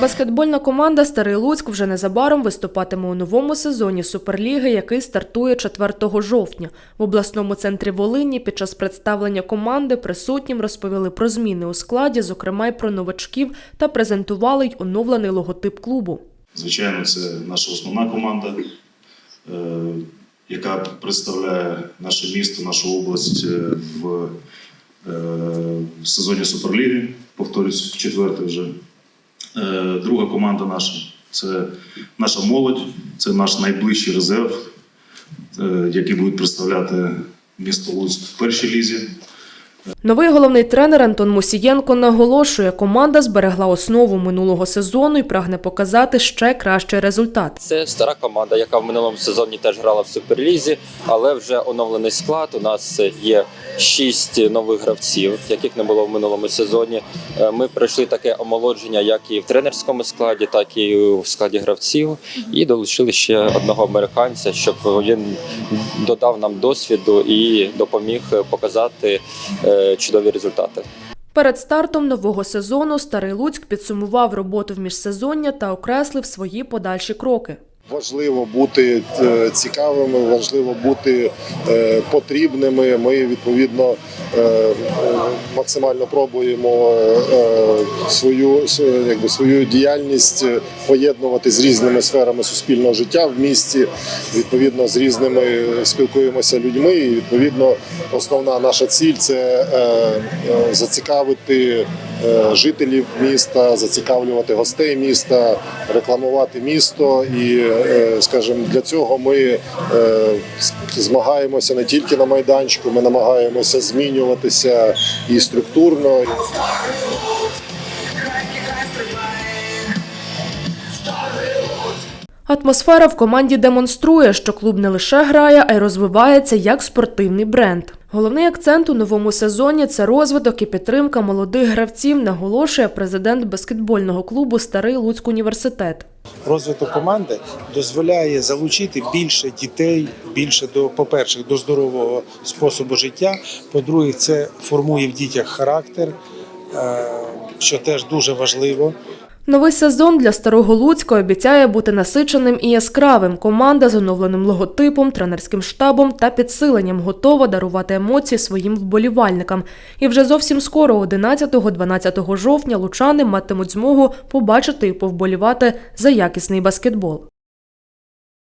Баскетбольна команда Старий Луцьк вже незабаром виступатиме у новому сезоні Суперліги, який стартує 4 жовтня. В обласному центрі Волині під час представлення команди присутнім розповіли про зміни у складі, зокрема й про новачків, та презентували й оновлений логотип клубу. Звичайно, це наша основна команда, е, яка представляє наше місто, нашу область е, в, е, в сезоні Суперліги. Повторюсь, четвертий вже. Е, Друга команда наша це наша молодь, це наш найближчий резерв, е, який буде представляти місто Луцьк в першій лізі. Новий головний тренер Антон Мусієнко наголошує, команда зберегла основу минулого сезону і прагне показати ще кращий результат. Це стара команда, яка в минулому сезоні теж грала в суперлізі, але вже оновлений склад. У нас є шість нових гравців, яких не було в минулому сезоні. Е, Ми пройшли таке омолодження, як і в тренерському складі, так і в складі гравців, і долучили ще одного американця, щоб він додав нам досвіду і допоміг показати е, чудові результати. Перед стартом нового сезону Старий Луцьк підсумував роботу в міжсезоння та окреслив свої подальші кроки. Важливо бути е, цікавими, важливо бути е, потрібними. Ми відповідно е, максимально пробуємо свою якби свою діяльність поєднувати з різними сферами суспільного життя в місті. Відповідно, з різними спілкуємося людьми. І відповідно, основна наша ціль це зацікавити жителів міста, зацікавлювати гостей міста, рекламувати місто. І, е, скажімо, для цього ми е, змагаємося не тільки на майданчику, ми намагаємося змінюватися і структурно. Атмосфера в команді демонструє, що клуб не лише грає, а й розвивається як спортивний бренд. Головний акцент у новому сезоні це розвиток і підтримка молодих гравців, наголошує президент баскетбольного клубу Старий Луцьк університет. розвиток команди дозволяє залучити більше дітей, більше до, по-перше, до здорового способу життя. По-друге, це формує в дітях характер, е, що теж дуже важливо. Новий сезон для старого Луцька обіцяє бути насиченим і яскравим. Команда з оновленим логотипом, тренерським штабом та підсиленням готова дарувати емоції своїм вболівальникам. І вже зовсім скоро, 11-12 жовтня, лучани матимуть змогу побачити і повболівати за якісний баскетбол.